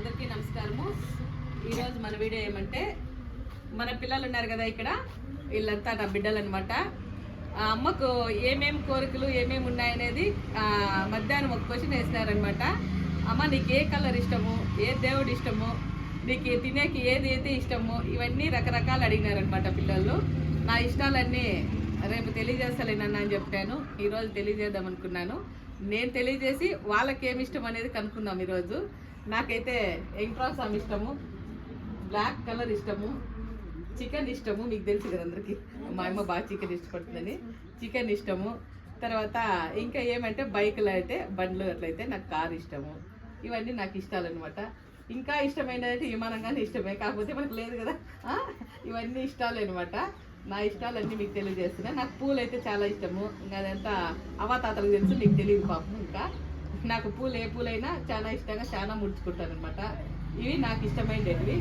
అందరికీ నమస్కారము. ఈరోజు మన వీడియో ఏమంటే మన పిల్లలు ఉన్నారు కదా ఇక్కడ వీళ్ళంతా నా బిడ్డలు అనమాట ఆ అమ్మకు ఏమేమి కోరికలు ఏమేమి ఉన్నాయనేది మధ్యాహ్నం ఒక క్వశ్చన్ వేసినారనమాట అమ్మ నీకు ఏ కలర్ ఇష్టము? ఏ దేవుడు ఇష్టము? నీకు తినేకి ఏది అయితే ఇష్టము? ఇవన్నీ రకరకాలు అడిగినారనమాట పిల్లలు. నా ఇష్టాలన్నీ రేపు తెలియజేస్తలేనన్న అని చెప్పాను. ఈరోజు తెలియజేద్దాం అనుకున్నాను నేను తెలియజేసి వాళ్ళకి ఏమి ఇష్టం అనేది కనుక్కుందాం ఈరోజు. నాకైతే ఎంట్రాల్ సామ్ ఇష్టము. బ్లాక్ కలర్ ఇష్టము. చికెన్ ఇష్టము. మీకు తెలుసు కదా అందరికీ. మా అమ్మ బాగా చికెన్ ఇష్టపడుతుందని. చికెన్ ఇష్టము. తర్వాత ఇంకా ఏమంటే బైకులు అయితే బండ్లు అట్లయితే నాకు కార్ ఇష్టము. ఇవన్నీ నాకు ఇష్టాలు అనమాట ఇంకా ఇష్టమైనది విమానంగానే ఇష్టమే. కాకపోతే మనకు లేదు కదా. ఇవన్నీ ఇష్టాలు అనమాట నా ఇష్టాలన్నీ మీకు తెలియజేస్తున్నా. నాకు పూలు అయితే చాలా ఇష్టము. ఇంకా అదంతా అవాతాతలకు తెలుసు మీకు తెలియదు పాపం ఇంకా. నాకు పూలు ఏ పూలైనా చాలా ఇష్టంగా చాలా ముడుచుకుంటాను అనమాట ఇవి నాకు ఇష్టమైనవి.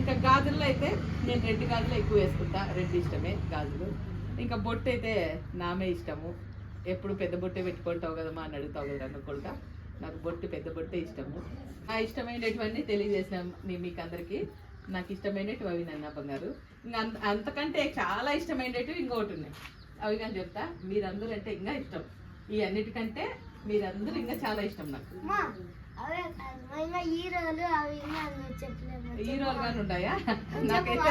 ఇంకా గాజుల్లో అయితే నేను రెడ్ గాజులు ఎక్కువ వేసుకుంటా. రెడ్ ఇష్టమే గాజులు. ఇంకా బొట్టు అయితే నామే ఇష్టము. ఎప్పుడు పెద్ద బొట్టే పెట్టుకుంటావు కదమ్మా అని అడుగుతావు కదా అనుకుంటా. నాకు బొట్టు పెద్ద బొట్టే ఇష్టము. ఆ ఇష్టమైనటువంటి తెలియజేసినాం మీకు అందరికీ నాకు ఇష్టమైనవి అవి నన్న బంగారు. ఇంకా అంత అంతకంటే చాలా ఇష్టమైనవి ఇంకొకటి ఉన్నాయి. అవి కానీ చెప్తా. మీరందరూ అంటే ఇంకా ఇష్టం. ఈ అన్నిటికంటే మీరందరూ ఇంకా చాలా ఇష్టం నాకు. హీరోలు కానీ చెప్పు, నాకైతే.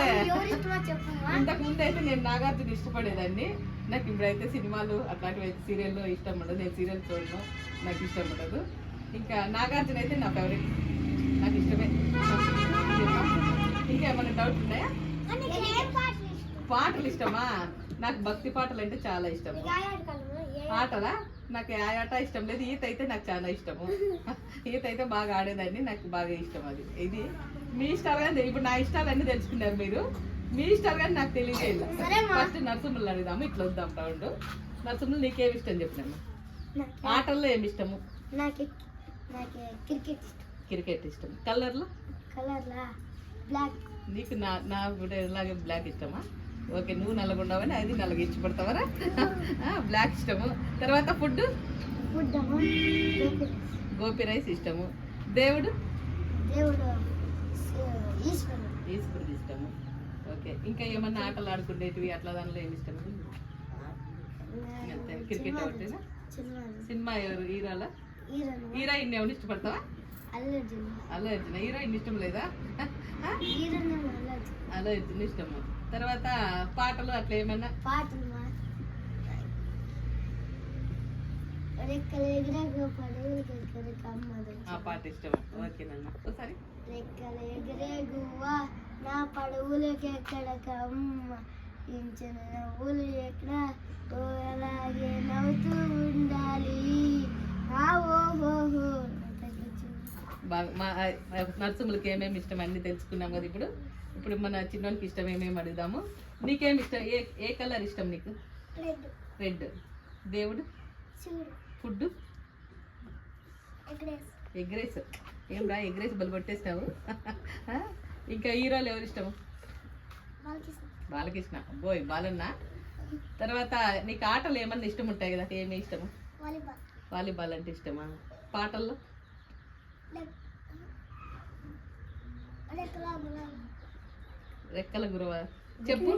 ఇంతకు ముందు అయితే నేను నాగార్జున ఇష్టపడేదాన్ని. నాకు ఇప్పుడైతే సినిమాలు అట్లాంటివి అయితే సీరియల్లో ఇష్టం ఉండదు. నేను సీరియల్ చూడను నాకు ఇష్టం ఉండదు. ఇంకా నాగార్జున అయితే నా ఫేవరెట్ నాకు ఇష్టమే. ఇంకా ఏమైనా డౌట్ ఉన్నాయా? పాటలు ఇష్టం? ఇష్టమా? నాకు భక్తి పాటలు అంటే చాలా ఇష్టము. ఆటలా? నాకు ఆ ఆట ఇష్టం లేదు. ఈత అయితే నాకు చాలా ఇష్టము. ఈత అయితే బాగా ఆడేదాన్ని. నాకు బాగా ఇష్టం అది. ఇది మీ ఇష్టాలు కానీ ఇప్పుడు నా ఇష్టాలన్నీ తెలుసుకున్నారు మీరు. మీ ఇష్టాలు కానీ నాకు తెలియజేయాలి. ఫస్ట్ నరసింహులు అడుగుదాము. ఇట్లా వద్దాం రౌండ్. నరసింహులు నీకేమి ఇష్టం చెప్పినాము ఆటల్లో ఏమి ఇష్టము? నాకు. నాకు క్రికెట్ ఇష్టం. క్రికెట్ ఇష్టం. కలర్లో? కలర్లా? బ్లాక్. నీకు నా నా ఇలాగే బ్లాక్ ఇష్టమా? ఓకే నువ్వు నల్లగుండవని అది నల్లగా ఇష్టపడతావరా బ్లాక్ ఇష్టము. తర్వాత ఫుడ్ గోపి. రైస్ ఇష్టము. దేవుడు? ఈశ్వరుడు. ఇష్టము. ఓకే ఇంకా ఏమన్నా ఆటలు ఆడుకునేటివి అట్లా దానిలో ఏమి ఇష్టము? క్రికెట్ ఒకటేనా? సినిమా. ఎవరు? హీరోలా? హీరోయిన్. ఎవరు ఇష్టపడతావా? అల్లు అర్జున్? హీరోయిన్ ఇష్టం లేదా? అల్లు అర్జున్ ఇష్టము. తర్వాత పాటలు అట్లా ఏమన్నా? పాటలు ఆ పాట ఇష్టము. ఓకేనన్న ఒకసారి. రెక్కలు నా పడవులకి ఎక్కడ కమ్మ? ఇంచిన నవ్వులు ఎక్కడ? అలాగే నవ్వుతూ ఉండాలి. ఆ ఓ హో హో బాగా మా నరసింహులకి ఏమేమి ఇష్టం అన్ని తెలుసుకున్నాం కదా ఇప్పుడు. ఇప్పుడు మన చిన్నోనికి ఇష్టం ఏమేమి అడుగుదాము? నీకేమి ఇష్టం? ఏ ఏ కలర్ ఇష్టం నీకు? రెడ్ రెడ్ దేవుడు? Food egg rice. ఏం రా ఎగ్ రైస్ బలు కొట్టేసినావు ఆ? ఇంకా హీరోలు ఎవరు ఇష్టము? బాలకృష్ణ. బాలకృష్ణ. బోయ్ బాలన్న? తర్వాత నీకు ఆటలు ఏమన్నా ఇష్టం ఉంటాయి కదా ఏమి ఇష్టము? వాలీబాల్. అంటే ఇష్టమా? పాటల్లో? రెక్కల గురువ? చెప్పు.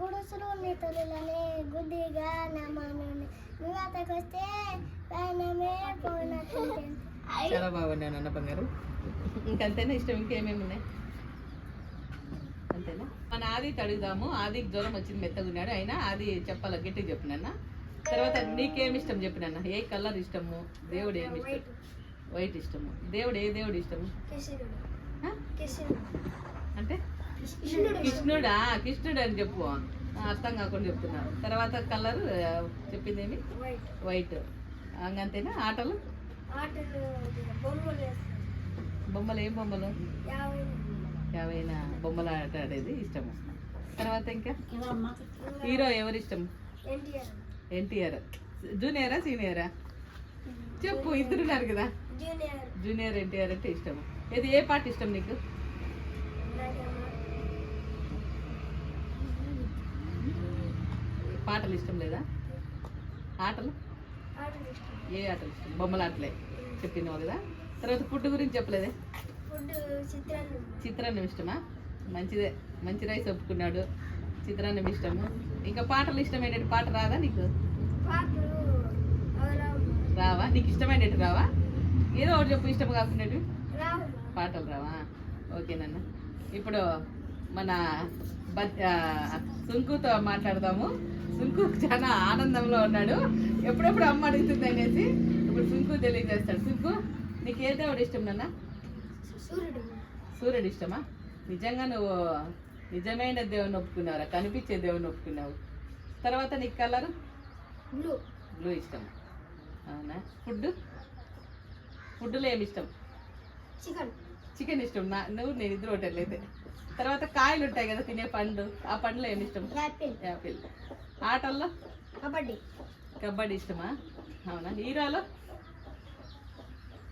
గుడుసులు నీ తొలిలనే గుడ్డిగా నమ్మని నువ్వతకొస్తే పైనమే పోయినట్టుంటే చాలా బాగున్నాను అన్న బంగారు. ఇంకంతేనా ఇష్టం? ఇంకేమేమి ఉన్నాయి? అంతేనా? మన ఆది అడుగుదాము ఆదికి జ్వరం వచ్చింది మెత్తగున్నాడు అయినా ఆది చెప్పాల? గట్టిగా చెప్పినన్న తర్వాత నీకేమి ఇష్టం చెప్పినన్న ఏ కలర్ ఇష్టము? దేవుడు ఏమి ఇష్టం? వైట్ ఇష్టము. దేవుడు ఏ దేవుడు ఇష్టము? అంటే? కృష్ణుడు. కృష్ణుడా? అని చెప్పు. అర్థం కాకుండా చెప్తున్నారు తర్వాత కలర్ చెప్పిందేమి? వైట్ వైట్ అంతేనా ఆటలు? బొమ్మలు ఏం బొమ్మలు? యావైనా. బొమ్మల ఆట ఆడేది ఇష్టము తర్వాత ఇంకా? హీరో ఎవరు ఇష్టం ఎన్టీఆర్. జూనియరా సీనియరా? చెప్పు ఇద్దరు ఉన్నారు కదా? జూనియర్ ఎన్టీఆర్ అంటే ఇష్టము. ఇది ఏ పాట ఇష్టం నీకు? పాటలు ఇష్టం లేదా? ఆటలు? ఇష్టం ఏ ఆటలు ఇష్టం? బొమ్మల ఆటలే చెప్పినావు కదా? తర్వాత ఫుడ్ గురించి చెప్పలేదే? చిత్రాన్నం ఇష్టమా? మంచిదే. మంచి రైస్ ఒప్పుకున్నాడు. చిత్రాన్నం ఇష్టము? ఇంకా పాటలు ఇష్టమైనట్టు పాట రాదా నీకు? రావు. నీకు ఇష్టమైనట్టు రావా? ఏదో ఒకటి చెప్పు ఇష్టం కాకున్నట్టు. పాటలు రావా? ఓకేనన్న ఇప్పుడు మన సుంకుతో మాట్లాడదాము. సుంకు చాలా ఆనందంలో ఉన్నాడు. ఎప్పుడెప్పుడు అమ్మ అడుగుతుంది అనేసి ఇప్పుడు సుంకు తెలియజేస్తాడు. సుంకు నీకు ఏ దేవుడు ఇష్టం నాన్న? సూర్యుడు. సూర్యుడు ఇష్టమా? నిజంగా నువ్వు నిజమైన దేవుని ఒప్పుకున్నావురా? కనిపించే దేవుని ఒప్పుకున్నావు. తర్వాత నీకు కలర్? బ్లూ బ్లూ ఇష్టం. అవునా? ఫుడ్ ఫుడ్లో ఏమి ఇష్టం? చికెన్ చికెన్ ఇష్టం. నా నువ్వు నేను ఇద్దరు హోటల్ అయితే. తర్వాత కాయలు ఉంటాయి కదా తినే పండు. ఆ పండులో ఏమి ఇష్టం? యాపిల్. ఆటల్లో? కబడ్డీ. కబడ్డీ ఇష్టమా? అవునా? హీరోలో?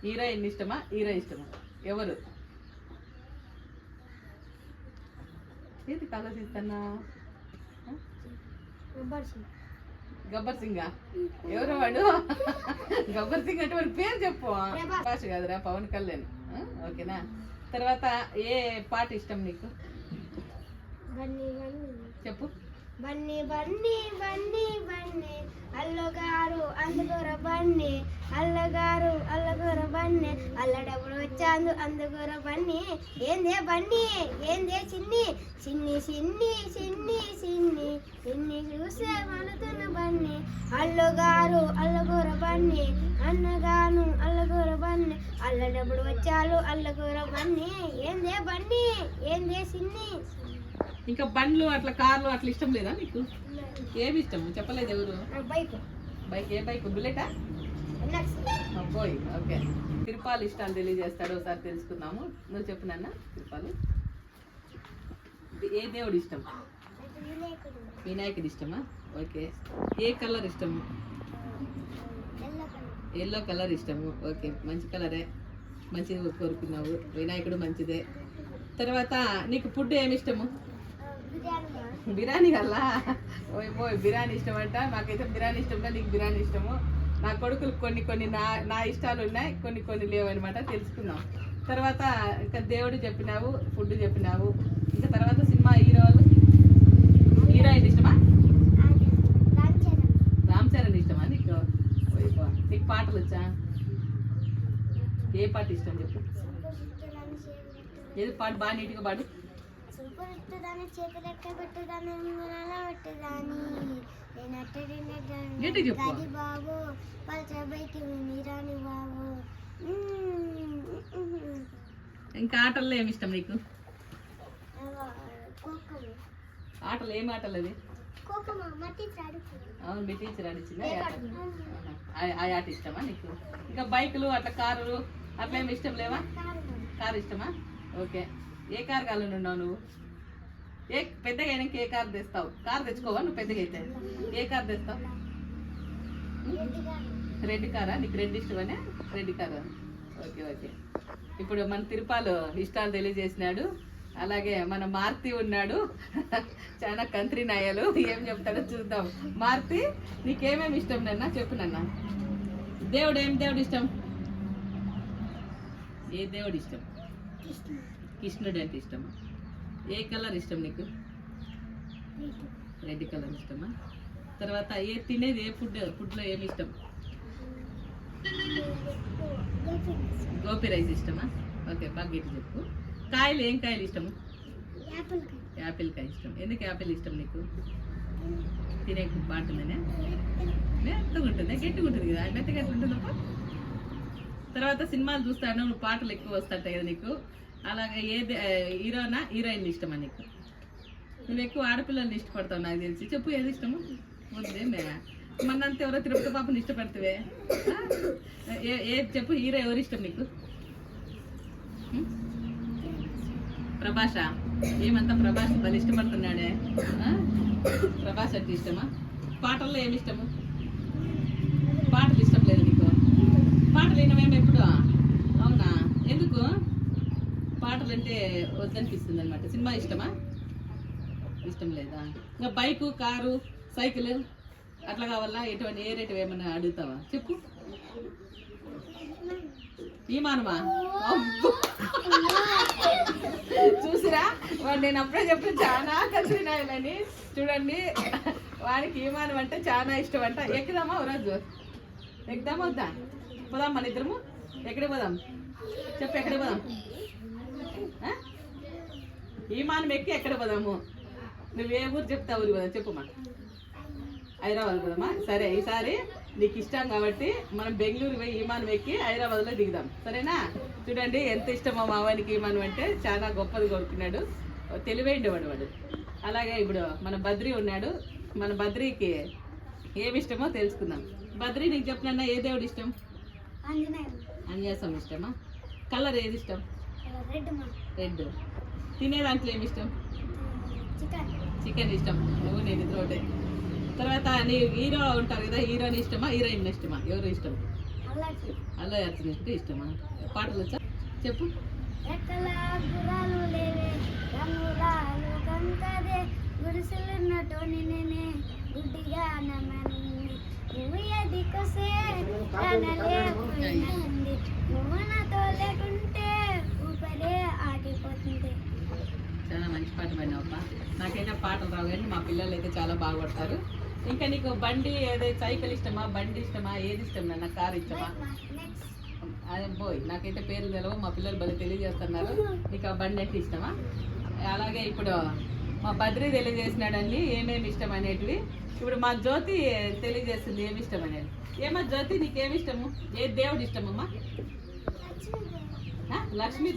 హీరోయిన్ ఇష్టమా? హీరో ఇష్టమా? ఎవరు? ఆలోచిస్తున్నా గబ్బర్ సింగ్. గబ్బర్ సింగా? ఎవరు వాడు? గబ్బర్ సింగ్ అంటే వాడి పేరు చెప్పు. భాష కాదురా పవన్ కళ్యాణ్. ఓకేనా? తర్వాత ఏ పాట ఇష్టం నీకు? బన్నీ బన్నీ. చెప్పు. బన్నీ బన్నీ బన్నీ బన్నీ. అల్లగారు అందుగోర బన్నీ అల్లగారు అల్లగోర బన్నీ అల్లడప్పుడు వచ్చాందు అందుగోర బండి ఏందే బండి ఏందే చిన్ని? చిన్ని చిన్ని చిన్ని చిన్ని చిన్ని చూసే మనతున్న బండి అల్లగారు అల్లగోర బండి అన్నగాను అల్లగోర బన్ని. అల్లడప్పుడు వచ్చాలు అల్లగోర బండి ఏందే బండి ఏందే చిన్ని? ఇంకా బండ్లు అట్లా కార్లు అట్లా ఇష్టం లేదా నీకు? ఏమి ఇష్టం చెప్పలేదు ఎవరు? బైక్. బైక్ ఏ బైక్? బుల్లెటా? అబ్బోయ్ ఓకే. తిరుపాలు ఇష్టాలు తెలియజేస్తాడు ఒకసారి తెలుసుకుందాము. నువ్వు చెప్పు నాన్న తిరుపాలు. ఏ దేవుడు ఇష్టం? వినాయకుడి. ఇష్టమా? ఓకే. ఏ కలర్ ఇష్టము? ఎల్లో కలర్ ఇష్టము. ఓకే. మంచి కలరే. మంచిది కోరుకున్నావు. వినాయకుడు మంచిదే. తర్వాత నీకు ఫుడ్ ఏమి ఇష్టము? బిర్యానీ కల్లా? ఓయ్ బిర్యానీ ఇష్టం అంట నాకైతే బిర్యానీ ఇష్టం ఉంటే నీకు బిర్యానీ ఇష్టము. నా కొడుకులు కొన్ని కొన్ని నా నా ఇష్టాలు ఉన్నాయి కొన్ని కొన్ని లేవు అనమాట తెలుసుకుందాం. తర్వాత ఇంకా దేవుడు చెప్పినావు ఫుడ్ చెప్పినావు. ఇంకా తర్వాత సినిమా హీరోలు హీరోయిన్ ఇష్టమా? రామ్ చరణ్ ఇష్టమా నీకు? నీకు పాటలు వచ్చా? ఏ పాట ఇష్టం చెప్పు. ఏది పాట బాగా నీట్గా పాడు? సుపరుట్టుదాని చేతులెక్క పెట్టుదాని ఉంగరాల పెట్టుదాని నేను. గది బాబు పల్చ బైకి మీరాని బాబు. ఇంకా ఆటల్లో ఏమి ఇష్టం నీకు? ఆటలు ఏం ఆటలు అది అవును మీ టీచర్ ఆడిచ్చిందా? ఆ ఆట? ఇష్టమా నీకు? ఇంకా బైకులు అట్లా కారులు అట్లా ఏమి ఇష్టం లేవా? కారు ఇష్టమా? ఓకే. ఏ కారు కావాలని ఉన్నావు నువ్వు? ఏ పెద్దగా అయినాక ఏ కారు తెస్తావు? కారు తెచ్చుకోవా? నువ్వు పెద్దగా అయితే. ఏ కారు తెస్తావు? రెడ్ కారా? నీకు రెడ్ ఇష్టమనే? రెడ్ కారా? Okay okay. ఇప్పుడు మన తిరుపాలు ఇష్టాలు తెలియజేసినాడు. అలాగే మన మార్తి ఉన్నాడు. చాలా కంత్రి నాయలు. ఏం చెప్తాడో చూద్దాం. మార్తి నీకేమేమి ఇష్టం నన్న? చెప్పు నాన్న. దేవుడు ఏం దేవుడు ఇష్టం? ఏ దేవుడు ఇష్టం? కృష్ణుడు అంటే ఇష్టమా? ఏ కలర్ ఇష్టం నీకు? రెడ్ కలర్ ఇష్టమా? తర్వాత ఏ తినేది ఏ ఫుడ్ ఫుడ్లో ఏమి ఇష్టం? గోపి రైస్ ఇష్టమా? ఓకే బాగా చెప్పు. కాయలు ఏం కాయలు ఇష్టము? యాపిల్ కాయ ఇష్టం. ఎందుకు యాపిల్ ఇష్టం నీకు? తినే బాగుంటుందనే మెత్తగా ఉంటుంది? గట్టిగా ఉంటుంది కదా? మెత్తగా ఎట్లా ఉంటుందప్ప తర్వాత సినిమాలు చూస్తాను? నువ్వు పాటలు ఎక్కువ వస్తాయి కదా నీకు. అలాగే ఏ హీరోనా హీరోయిన్ ఇష్టమా నీకు? నువ్వు ఎక్కువ ఆడపిల్లల్ని ఇష్టపడతావు నాకు తెలిసి. చెప్పు ఏది ఇష్టము? వద్దేమే మన్నంత ఎవరో తిరుపతి పాపని ఇష్టపడతావే ఏ- ఏది చెప్పు హీరో ఎవరు ఇష్టం నీకు? ప్రభాష. ఏమంతా ప్రభాష్ భలే ఇష్టపడుతున్నాడే. ఆ? ప్రభాస్ అంటే ఇష్టమా? పాటల్లో ఏమి ఇష్టము? పాటలు ఇష్టం లేదు నీకు. పాటలు వినమేమో ఎప్పుడు. అవునా? ఎందుకు? పాటలు అంటే వద్దనిపిస్తుంది అనమాట సినిమా ఇష్టమా? ఇష్టం లేదా? ఇంకా బైకు కారు సైకిల్ అట్లా కావాలా? ఎటువంటి ఏ రేటు ఏమన్నా అడుగుతావా? చెప్పు. ఈమానమా చూసిరా? వాడు నేను అప్పుడే చెప్పిన చాలా కలిసినాయనని చూడండి. వాడికి ఈమానం అంటే చాలా ఇష్టం అంట. ఎక్కుదామా ఓ రోజు ఎక్కుదామా వద్దా? పోదాం మన ఇద్దరము? ఎక్కడికి పోదాం? చెప్పు ఎక్కడికి పోదాం? ఆ? ఈమానం ఎక్కి ఎక్కడ పోదాము? నువ్వు ఏ ఊరు చెప్తా ఊరు పోదాం? చెప్పమ్మా హైదరాబాద్ పోదామా? సరే ఈసారి నీకు ఇష్టం కాబట్టి మనం బెంగళూరు పోయి విమానం ఎక్కి హైదరాబాద్లో దిగుదాం. సరేనా? చూడండి ఎంత ఇష్టమో మా వానికి విమానం అంటే చాలా గొప్పది కోరుకున్నాడు తెలివైండి వాడు వాడు. అలాగే ఇప్పుడు మన బద్రి ఉన్నాడు. మన బద్రికి ఏమి ఇష్టమో తెలుసుకుందాం. బద్రి నీకు చెప్పినన్నా ఏ దేవుడు ఇష్టం? ఆంజనేయం అంజాసం ఇష్టమా? కలర్ ఏది ఇష్టం? రెడ్ తినే దాంట్లో ఏమి ఇష్టం? చికెన్ ఇష్టం. నువ్వు నేను ఇద్దరు ఒకటే. తర్వాత నీ హీరో ఉంటారు కదా హీరోని ఇష్టమా హీరోయిన్ ఇష్టమా? ఎవరు ఇష్టం? అల్లు అర్జున్ అంటే ఇష్టమా? పాటలు వచ్చా? చెప్పు. నువ్వు నాతో లేకుంటే చాలా మంచి పాట పాడినావప్ప నాకైతే పాటలు రావు కానీ మా పిల్లలు అయితే చాలా బాగుపడతారు ఇంకా నీకు బండి ఏదైతే సైకిల్ ఇష్టమా బండి ఇష్టమా ఏది ఇష్టం? నాన్న కార్ ఇష్టమా? అదే పోయి నాకైతే పేరు తెలవు మా పిల్లలు భలే తెలియజేస్తున్నారు. నీకు ఆ బండి అంటే ఇష్టమా? అలాగే ఇప్పుడు మా బద్రి తెలియజేసినాడండి ఏమేమి ఇష్టం అనేటివి. ఇప్పుడు మా జ్యోతి తెలియజేస్తుంది ఏమి ఇష్టం అనేది. ఏమా జ్యోతి నీకేమి ఇష్టము? ఏ దేవుడు ఇష్టమమ్మా? లక్ష్మీ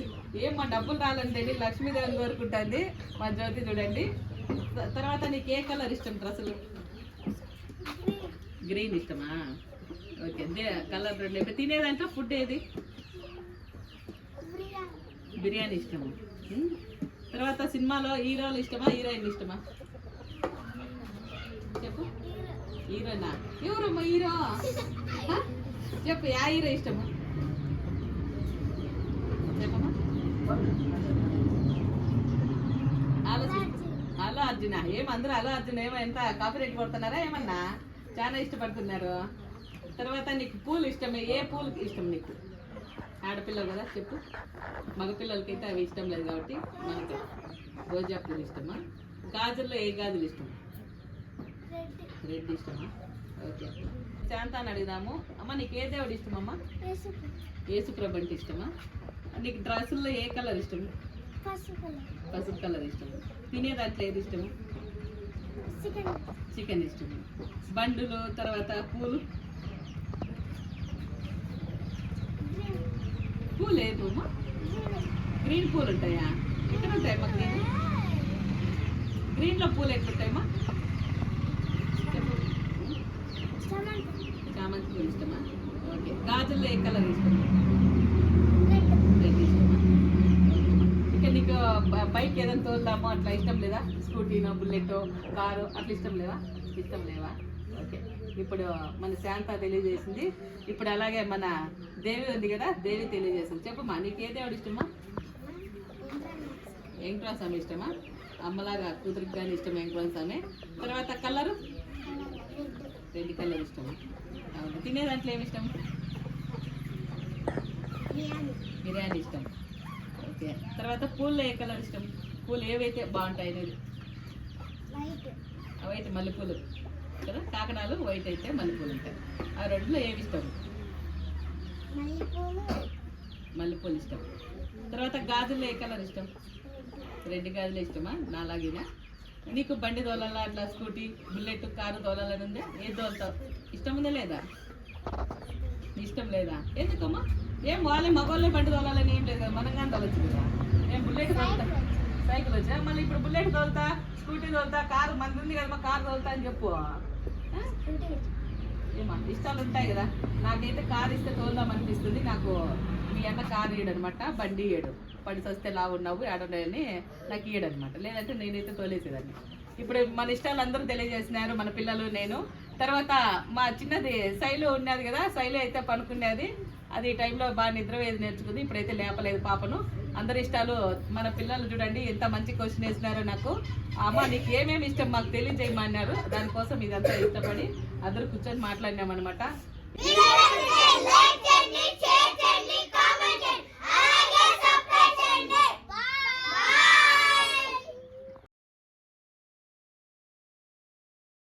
ఏం మా డబ్బులు రాలండి లక్ష్మీదేవిని కోరుకుంటుంది? మా జ్యోతి చూడండి. తర్వాత నీకు ఏ కలర్ ఇష్టం డ్రెస్సులు? గ్రీన్ ఇష్టమా? ఓకే కలర్ రెండు. ఇప్పుడు తినే ఫుడ్ ఏది? బిర్యానీ ఇష్టము. తర్వాత సినిమాలో హీరోలు ఇష్టమా హీరోయిన్ ఇష్టమా? చెప్పు. హీరోనా? ఎవరమ్మా హీరో? చెప్పు యా హీరో ఇష్టము చెప్పమ్మా అల్లు అర్జున ఏం అందరూ అల్లు అర్జున్ ఏమో ఎంత కాపీరేట్ కొడుతున్నారా ఏమన్నా? చాలా ఇష్టపడుతున్నారు. తర్వాత నీకు పూలు ఇష్టమే ఏ పూలు ఇష్టం నీకు? ఆడపిల్లలు కదా చెప్పు. మగపిల్లలకైతే అవి ఇష్టం లేదు కాబట్టి మనకి రోజా పూలు ఇష్టమా? గాజుల్లో ఏ గాజులు ఇష్టం? రెడ్ ఇష్టమా? ఓకే. శాంతాన్ని అడుగుదాము. అమ్మ నీకు ఏ దేవుడు ఇష్టమమ్మా? ఏసుప్రభ అంటే ఇష్టమా? నీకు డ్రెస్సుల్లో ఏ కలర్ ఇష్టం పసుపు కలర్. ఇష్టం తినే దాంట్లో ఏది ఇష్టం చికెన్. చికెన్ ఇష్టం బండులు తర్వాత పూలు? పూలు ఏది అమ్మా గ్రీన్ పూలు ఉంటాయా? ఎక్కడ ఉంటాయమ్మా గ్రీన్? గ్రీన్లో పూలు ఎట్లుంటాయమ్మా చెప్పు. చామంతి. పూలు ఇష్టమా? ఓకే. గాజుల్లో ఏ కలర్ ఇష్టం రెడ్ ఇష్టమా ఇక నీకు బ- బైక్ ఏదైనా తోలుదామో? అట్లా ఇష్టం లేదా? స్కూటీనో బుల్లెటో కారు అట్లా ఇష్టం లేవా? ఇష్టం లేవా? ఓకే. ఇప్పుడు మన శాంత తెలియజేసింది. ఇప్పుడు అలాగే మన దేవి ఉంది కదా దేవి తెలియజేసింది. చెప్పమ్మా నీకు ఏ దేవుడు ఇష్టమా? వెంకటరామ స్వామి ఇష్టమా? అమ్మలాగా కూతురికి కానీ ఇష్టం వెంకటరామ స్వామి తర్వాత కలరు? రెడ్ కలర్ ఇష్టమా తినే దాంట్లో ఏమి ఇష్టం? బిర్యానీ ఇష్టం. ఓకే. తర్వాత పూల్లో ఏ కలర్ ఇష్టం. పూలు ఏవైతే బాగుంటాయి అనేది? వైట్. మల్లెపూలు. కదా? కాకడాలు వైట్ అయితే మల్లెపూలు ఉంటాయి. ఆ రెండులో ఏవి ఇష్టం? మల్లెపూలు. ఇష్టం. తర్వాత గాజుల్లో ఏ కలర్ ఇష్టం. రెడ్ గాజులు ఇష్టమా? నాలాగేనా? నీకు బండి తోలాలా అట్లా స్కూటీ బుల్లెట్ కారు తోలాలని ఉందా? ఏది తోలుతావు? ఇష్టం ఉందా లేదా? నీ ఇష్టం లేదా? ఎందుకమ్మా? ఏం వాళ్ళే మగవాళ్ళే బండి తోలాలని ఏం లేదు కదా మనం కానీ తోలచ్చు కదా. ఏం బుల్లెట్ తోలుతా? సైకిల్ వచ్చా? మళ్ళీ ఇప్పుడు బుల్లెట్ తోలుతా స్కూటీ తోలుతా కారు మంది ఉంది కదా కారు తోలుతా అని చెప్పు. ఏమో ఏమా ఇష్టాలు ఉంటాయి కదా. నాకైతే కారు ఇస్తే తోలుదాం అనిపిస్తుంది. నాకు మీ అన్న కారు ఇయ్యడు అనమాట బండి ఇయ్యడు. పడిసి వస్తే లావు ఉన్నావు ఆడని నాకు ఇయ్యడు అనమాట లేదంటే నేనైతే తోలేసేదాన్ని. ఇప్పుడు మన ఇష్టాలు అందరూ తెలియజేసినారు మన పిల్లలు నేను. తర్వాత మా చిన్నది శైలు ఉన్నది కదా శైలు అయితే పనుకునేది. అది ఈ టైంలో బాగా నిద్ర వేది నేర్చుకుంది. ఇప్పుడైతే లేపలేదు పాపను. అందరి ఇష్టాలు మన పిల్లలు చూడండి ఎంత మంచి క్వశ్చన్ వేసినారో నాకు. అమ్మ నీకు ఏమేమి ఇష్టం మాకు తెలియజేయమన్నారు దానికోసం ఇదంతా ఇష్టపడి అందరూ కూర్చొని మాట్లాడినాం అనమాట